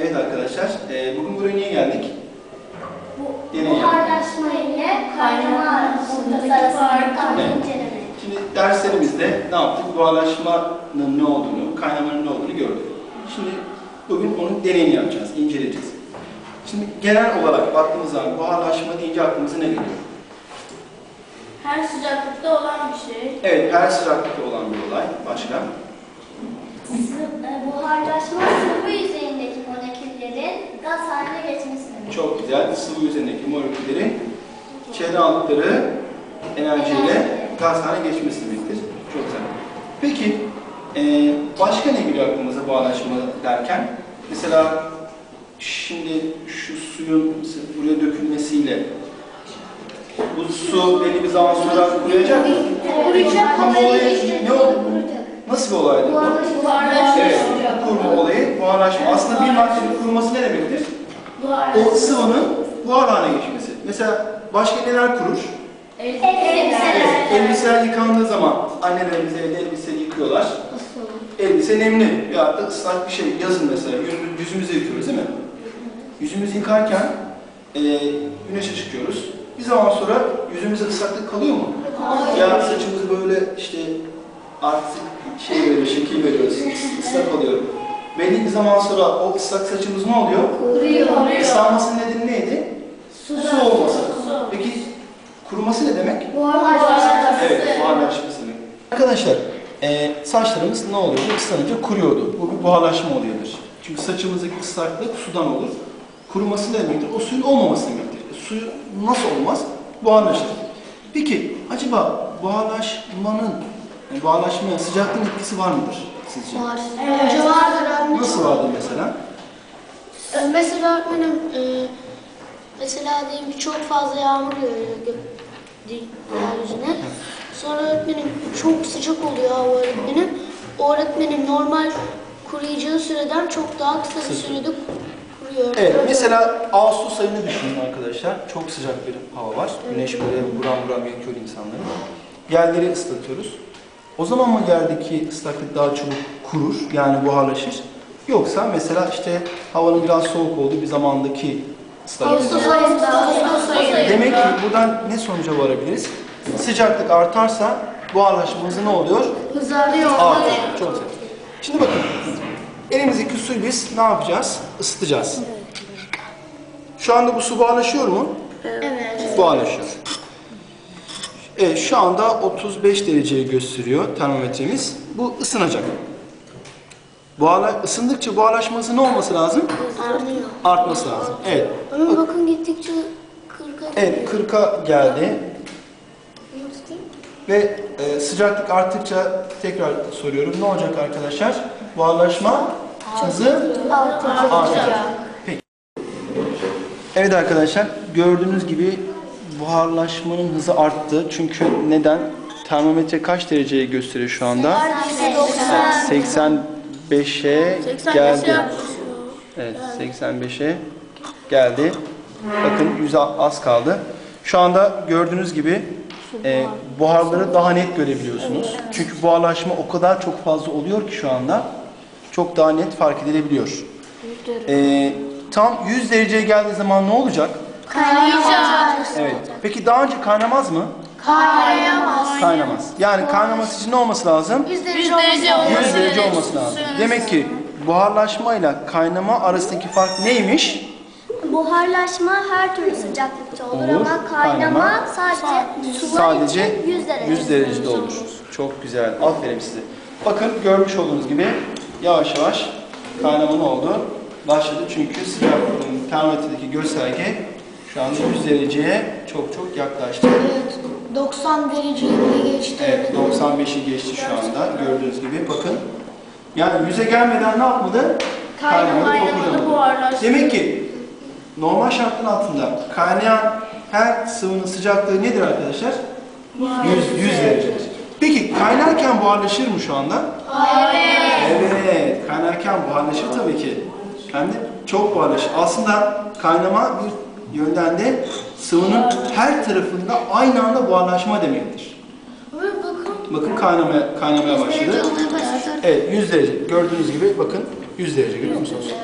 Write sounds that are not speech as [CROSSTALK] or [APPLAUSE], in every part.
Evet arkadaşlar, e, bugün buraya niye geldik? Bu Deney buharlaşma ile kaynama arasındaki farkı Evet. incelemek. Şimdi derslerimizde ne yaptık? Buharlaşmanın ne olduğunu, kaynamanın ne olduğunu gördük. Şimdi bugün onun deneyini yapacağız, inceleyeceğiz. Şimdi genel olarak baktığımız zaman buharlaşma deyince aklımıza ne geliyor? Her sıcaklıkta olan bir şey. Evet, her sıcaklıkta olan bir olay. Başka? E, Buharlaşma gaz haline geçmesi demek. Çok güzel. Sıvı üzerindeki moleküllerin çevre aldıkları enerjiyle gaz haline geçmesi demektir. Çok güzel. Peki, e, başka ne geliyor aklımıza buharlaşma derken? Mesela şimdi şu suyun buraya dökülmesiyle bu su belli bir zaman sonra kuruyacak mı? Kuruyacak. Ama olayı ne oldu? Nasıl bir olaydı bu? Evet, kurma olayı buharlaşma. Aslında bir maddenin kuruması ne demektir? O sıvının buhar haline geçmesi. Mesela başka neler kurur? Evet, elbiseler yıkandığı zaman annelerimiz evde elbise yıkıyorlar. Elbise nemli ya da ıslak bir şey. Yazın mesela yüzümüzü, yüzümüzü yıkıyoruz değil mi? Yüzümüzü yıkarken e, güneşe çıkıyoruz. Bir zaman sonra yüzümüzde ıslaklık kalıyor mu? Ya saçımız böyle işte artık şey veriyor, şekil veriyor, ıs- ıslak oluyor. Belli bir zaman sonra o ıslak saçımız ne oluyor? Kuruyor. Islanmasının nedeni neydi? Su olması. Su. Peki kuruması ne demek? Buharlaşması. Evet, buharlaşması demek. Arkadaşlar, e, saçlarımız ne oluyordu? Islanınca kuruyordu. Bu bir buharlaşma oluyordur. Çünkü saçımızdaki ıslaklık sudan olur. Kuruması ne demektir? O suyun olmaması demektir. E, suyu nasıl olmaz? Buharlaşır. Peki, acaba buharlaşmanın, yani buharlaşmaya sıcaklığın etkisi var mıdır sizce? Var. Önce vardır öğretmenim. Nasıl vardır mesela? Ee, Mesela öğretmenim, e, mesela diyelim ki çok fazla yağmur yağıyor gö- di- yeryüzüne. Sonra öğretmenim çok sıcak oluyor hava öğretmenim. O öğretmenim normal kuruyacağı süreden çok daha kısa bir sürede kuruyor. Evet, mesela Ağustos ayını düşünün arkadaşlar. Çok sıcak bir hava var. Güneş böyle buram buram yakıyor insanları. Yerleri ıslatıyoruz. O zaman mı yerdeki ıslaklık daha çabuk kurur, yani buharlaşır? Yoksa mesela işte havanın biraz soğuk olduğu bir zamandaki ıslaklık. Demek ki buradan ne sonuca varabiliriz? Sıcaklık artarsa buharlaşmamız ne oluyor? Hızlanıyor. Artıyor. Çok güzel. Şimdi bakın. Elimizdeki suyu biz ne yapacağız? Isıtacağız. Şu anda bu su buharlaşıyor mu? Evet. Buharlaşıyor. Evet şu anda 35 dereceyi gösteriyor termometremiz. Bu ısınacak. Buharla, ısındıkça buharlaşması ne olması lazım? Artıyor. Artması lazım. Evet. Ama bakın gittikçe 40'a Evet 40'a geldi. Ve e, sıcaklık arttıkça tekrar soruyorum. Ne olacak arkadaşlar? Buharlaşma hızı artacak. Peki. Evet arkadaşlar gördüğünüz gibi buharlaşmanın hızı arttı. Çünkü neden? Termometre kaç dereceyi gösteriyor şu anda? 85'e geldi. Evet 85'e geldi. Bakın yüze az kaldı. Şu anda gördüğünüz gibi e, buharları daha net görebiliyorsunuz. Çünkü buharlaşma o kadar çok fazla oluyor ki şu anda çok daha net fark edilebiliyor. E, tam 100 dereceye geldiği zaman ne olacak? Kaynayacak. Evet. Peki daha önce kaynamaz mı? Kaynayamaz. Kaynamaz. Yani kaynaması için ne olması lazım? 100 derece 100 derece olması 100 derece olması lazım. Demek ki buharlaşmayla kaynama arasındaki fark neymiş? Buharlaşma her türlü sıcaklıkta olur, Olur. ama kaynama, Kaynama sadece sular Sadece için 100 derece. 100 derecede olur. Çok güzel. Aferin size. Bakın görmüş olduğunuz gibi yavaş yavaş kaynama ne oldu? Başladı çünkü sıcaklığın termometredeki gösterge şu anda 100 dereceye çok çok yaklaştı. Evet, 90 dereceyi geçti. Evet 95'i geçti şu anda gördüğünüz gibi bakın. Yani 100'e gelmeden ne yapmadı? Kaynamadı, Kaynamadı, buharlaştı. Demek ki normal şartlar altında kaynayan her sıvının sıcaklığı nedir arkadaşlar? 100, 100 derecedir. Peki kaynarken buharlaşır mı şu anda? Evet, kaynarken buharlaşır tabii ki. Hem de çok buharlaşır. Aslında kaynama bir yönden de sıvının her tarafında aynı anda buharlaşma demektir. Bakın Bakın kaynamaya, kaynamaya 100 başladı. Evet 100 derece. Gördüğünüz gibi bakın 100 derece görüyor musunuz?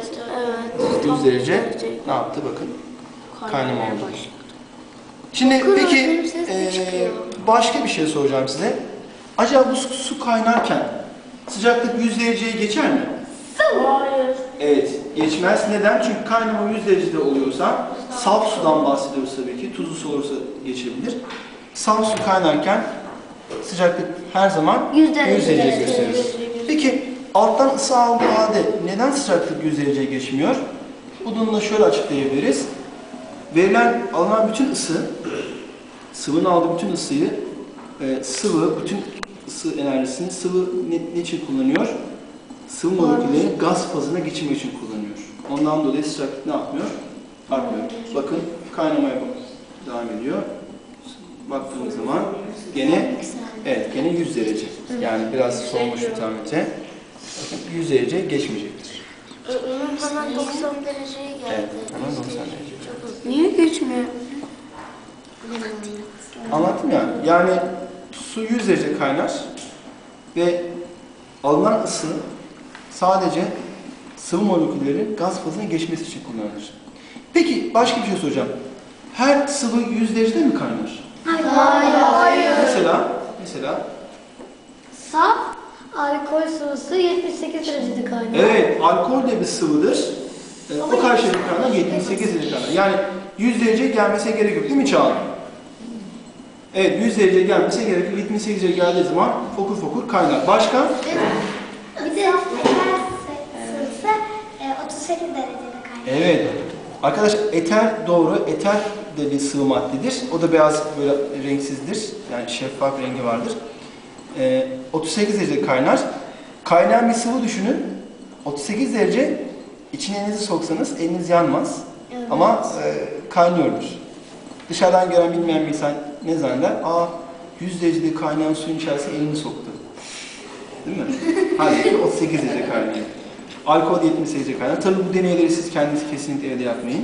Evet. 100 derece ne yaptı bakın. Kaynama oldu. başladı. Şimdi peki çıkıyor. başka bir şey soracağım size. Acaba bu su kaynarken sıcaklık 100 dereceye geçer mi? Hayır. Evet, geçmez. Neden? Çünkü kaynama 100 derecede oluyorsa, saf sudan bahsediyoruz tabii ki. Tuzlu su olursa geçebilir. Saf su kaynarken sıcaklık her zaman 100 derece gösterir. Peki alttan ısı aldığı halde neden sıcaklık 100 dereceye geçmiyor? Bunu da şöyle açıklayabiliriz. Verilen, alınan bütün ısı, sıvının aldığı bütün ısıyı, e, sıvı, bütün ısı enerjisini sıvı ne, ne için kullanıyor? Sıvı moleküllerini gaz fazına geçirmek için kullanıyor. Ondan dolayı sıcaklık ne yapmıyor? Artmıyor. Bakın kaynamaya devam ediyor. Baktığımız zaman gene evet gene 100 derece. Yani biraz soğumuş bir tamite. Bakın 100 derece geçmeyecektir. Ömür hemen 90 dereceye geldi. Evet, hemen 90 derece. Niye geçmiyor? Anlattım ya. Yani su 100 derece kaynar ve alınan ısı sadece sıvı moleküllerin gaz fazına geçmesi için kullanılır. Peki başka bir şey soracağım. Her sıvı 100 derecede mi kaynar? Hayır. Mesela mesela Saf alkol sıvısı 78 derecede kaynar. evet alkol de bir sıvıdır. Ee, o karşılıklı kaynar 78 derece kaynar. Yani 100 derece gelmesine gerek yok değil mi Çağan? Evet 100 derece gelmesine gerek yok. 78 derece geldiği zaman fokur fokur kaynar. Başka? Bir de eter sıvısı e, 38 derecede kaynar. Evet. Arkadaş eter doğru. Eter de bir sıvı maddedir. O da beyaz böyle renksizdir. Yani şeffaf rengi vardır. Ee, 38 derece kaynar. Kaynayan bir sıvı düşünün. 38 derece içine elinizi soksanız eliniz yanmaz. Ama e, kaynıyordur. Dışarıdan gören bilmeyen bir insan ne zanneder? Aa 100 derecede kaynayan suyun içerisine elini soktu. Değil mi? [LAUGHS] Halbuki 38 derece kaynıyor. Alkol 78 derece kaynar. Tabii bu deneyleri siz kendiniz kesinlikle evde yapmayın.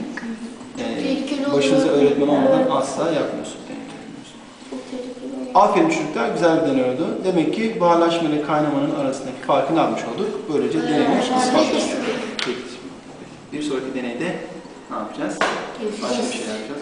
Ee, başınıza öğretmen olmadan asla yapmıyorsunuz. Aferin çocuklar, güzel bir deney oldu. Demek ki buharlaşma ile kaynamanın arasındaki farkı ne yapmış olduk? Böylece deneyimiz ispatlamış. Peki. Bir sonraki deneyde ne yapacağız? Başka bir şey yapacağız.